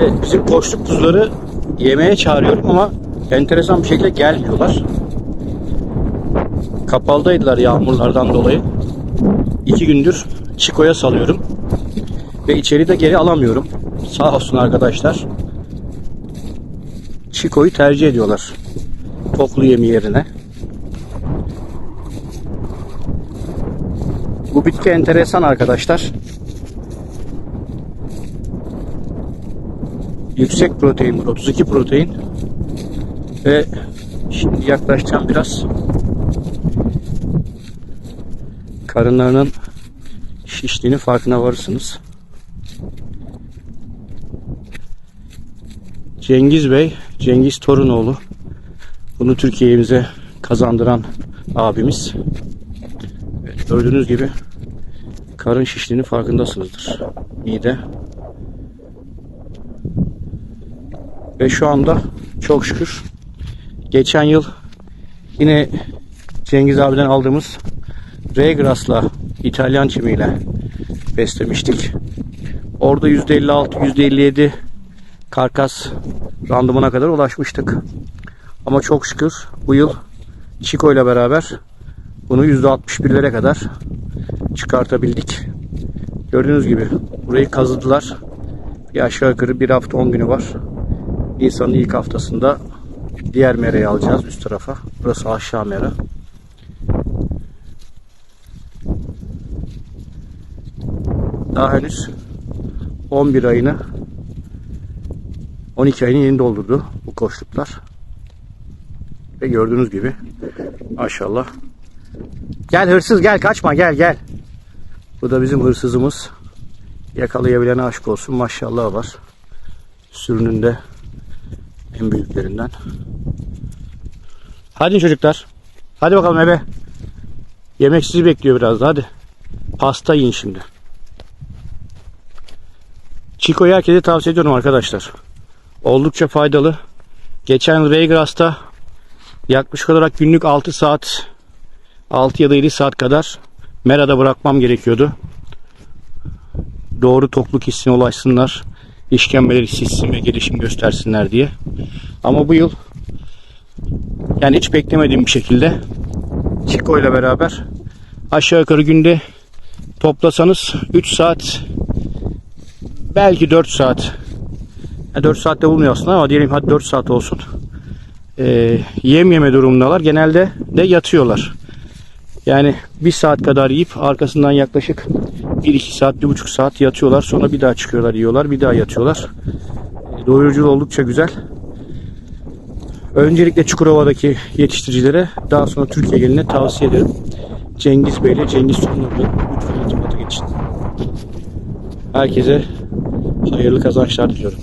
Evet, bizim koçluk kuzuları yemeğe çağırıyorum ama enteresan bir şekilde gelmiyorlar. Kapalıdaydılar yağmurlardan dolayı. İki gündür Çiko'ya salıyorum. Ve içeri de geri alamıyorum. Sağ olsun arkadaşlar. Çiko'yu tercih ediyorlar. Toplu yemi yerine. Bu bitki enteresan arkadaşlar. Yüksek protein, 32 protein. Ve şimdi yaklaşacağım biraz. Karınlarının şiştiğini farkına varırsınız. Cengiz Bey, Cengiz Torunoğlu. Bunu Türkiye'mize kazandıran abimiz. Gördüğünüz gibi karın şiştiğini farkındasınızdır. Mide. Ve şu anda çok şükür geçen yıl yine Cengiz abiden aldığımız Regras'la İtalyan çimiyle beslemiştik. Orada %56, %57 karkas randımana kadar ulaşmıştık. Ama çok şükür bu yıl Chico ile beraber bunu %61'lere kadar çıkartabildik. Gördüğünüz gibi burayı kazıdılar. Bir aşağı yukarı bir hafta 10 günü var. Nisan'ın ilk haftasında diğer mereyi alacağız üst tarafa. Burası aşağı mera. Daha henüz 11 ayını 12 ayını yeni doldurdu bu koçluklar. Ve gördüğünüz gibi maşallah. Gel hırsız gel kaçma gel gel. Bu da bizim hırsızımız. Yakalayabilene aşk olsun maşallah var. Sürünün de en büyüklerinden. Hadi çocuklar. Hadi bakalım ebe. Yemek sizi bekliyor biraz da hadi. Pasta yiyin şimdi. Chico'yu herkese tavsiye ediyorum arkadaşlar. Oldukça faydalı. Geçen Raygrass'ta yaklaşık olarak günlük 6 saat 6 ya da 7 saat kadar merada bırakmam gerekiyordu. Doğru tokluk hissine ulaşsınlar. İşkembeleri ve gelişim göstersinler diye. Ama bu yıl yani hiç beklemediğim bir şekilde Chico ile beraber aşağı yukarı günde toplasanız 3 saat belki 4 saat. Yani 4 saatte bulmuyor aslında ama diyelim hadi 4 saat olsun. Ee, yem yeme durumundalar. Genelde de yatıyorlar. Yani 1 saat kadar yiyip arkasından yaklaşık 1-2 saat 1,5 saat yatıyorlar. Sonra bir daha çıkıyorlar yiyorlar bir daha yatıyorlar. Ee, doyuruculuğu oldukça güzel. Öncelikle Çukurova'daki yetiştiricilere daha sonra Türkiye geline tavsiye ederim Cengiz Bey ile Cengiz Sunum'la lütfen geçin. Herkese hayırlı kazançlar diliyorum.